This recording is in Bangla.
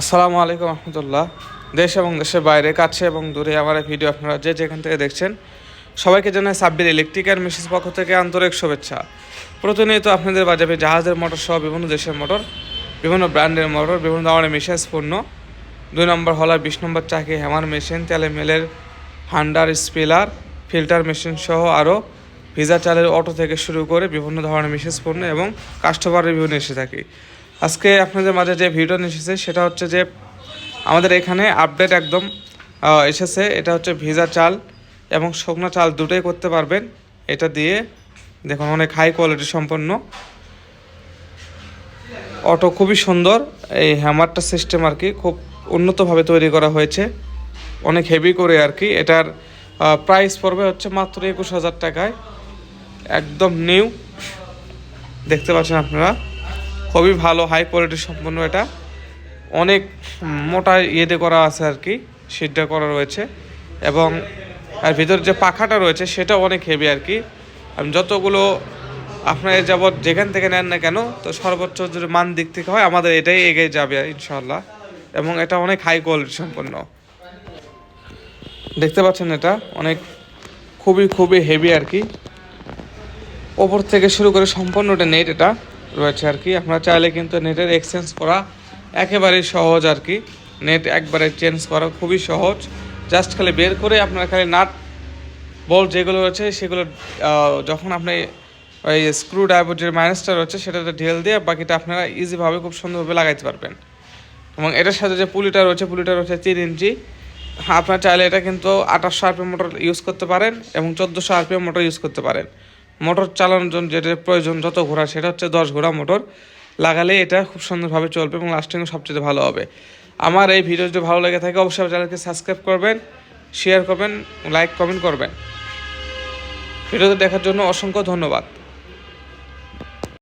আসসালামু আলাইকুম রহমতুল্লাহ। দেশ এবং দেশের বাইরে, কাছে এবং দূরে আমার এই ভিডিও আপনারা যে যেখান থেকে দেখছেন, সবাইকে জানাই সাব্বির ইলেকট্রিক অ্যান্ড পক্ষ থেকে আন্তরিক শুভেচ্ছা। প্রতিনিয়ত আপনাদের বাজাবে জাহাজের মোটর সহ বিভিন্ন দেশের মোটর বিভিন্ন ব্র্যান্ডের মোটর বিভিন্ন ধরনের মেশিস পণ্য। দুই নম্বর হলার বিশ নম্বর চাকি হ্যামার মেশিন তেলে মেলের হান্ডার স্পিলার ফিল্টার মেশিন সহ আরও ভিজা চালের অটো থেকে শুরু করে বিভিন্ন ধরনের মেশিস পণ্য এবং কাস্টমার রিভিউ নিয়ে এসে থাকি। আজকে আপনাদের মাঝে যে ভিডিও নিয়ে এসেছে, সেটা হচ্ছে যে আমাদের এখানে আপডেট একদম এসেছে। এটা হচ্ছে ভিজা চাল এবং শুকনো চাল দুটোই করতে পারবেন। এটা দিয়ে দেখুন, অনেক হাই কোয়ালিটি সম্পন্ন। অটো খুবই সুন্দর। এই হ্যামারটা সিস্টেম আর কি খুব উন্নতভাবে তৈরি করা হয়েছে। অনেক হেভি করে আর কি। এটার প্রাইস পড়বে হচ্ছে মাত্র একুশ হাজার টাকায়। একদম নিউ দেখতে পাচ্ছেন আপনারা? খুবই ভালো হাই কোয়ালিটি সম্পন্ন এটা। অনেক মোটা ইয়েতে করা আছে আর কি সিটটা করা রয়েছে। এবং আর ভিতরে যে পাখাটা রয়েছে সেটা অনেক হেভি আর কি। আমি যতগুলো আপনার যাবৎ যেখান থেকে নেন না কেন, তো সর্বোচ্চ যদি মান দিক থেকে হয়, আমাদের এটাই এগিয়ে যাবে ইনশাল্লাহ এবং এটা অনেক হাই কোয়ালিটি সম্পন্ন। দেখতে পাচ্ছেন এটা, অনেক খুবই খুবই হেভি আর কি। ওপর থেকে শুরু করে সম্পূর্ণটা নেট এটা। রয়েছে আর কি। আপনারা চাইলে কিন্তু নেটের এক্সচেঞ্জ করা একেবারেই সহজ আর কি। নেট একবারে চেঞ্জ করা খুবই সহজ। জাস্ট খালি বের করে আপনারা খালি নাট বল যেগুলো রয়েছে, সেগুলো যখন আপনি ওই স্ক্রু ড্রাইভার যে মাইনাসটা রয়েছে, সেটাতে ঢেল দিয়ে বাকিটা আপনারা ইজিভাবে খুব সুন্দরভাবে লাগাইতে পারবেন। এবং এটার সাথে যে পুলিটা রয়েছে পুলিটা রয়েছে তিন ইঞ্চি। আপনার চাইলে এটা কিন্তু আঠাশশো আরপিএম মোটর ইউজ করতে পারেন এবং চোদ্দোশো আরপিএম মোটর ইউজ করতে পারেন। মোটর চালানোর জন্য যেটা প্রয়োজন যত ঘোড়া, সেটা হচ্ছে দশ ঘোড়া মোটর। লাগালে এটা খুব সুন্দরভাবে চলবে এবং লাস্টিংও সবচেয়ে ভালো হবে। আমার এই ভিডিও যদি ভালো লেগে থাকে, অবশ্যই চ্যানেলকে সাবস্ক্রাইব করবেন শেয়ার করবেন লাইক কমেন্ট করবেন। ভিডিওতে দেখার জন্য অসংখ্য ধন্যবাদ।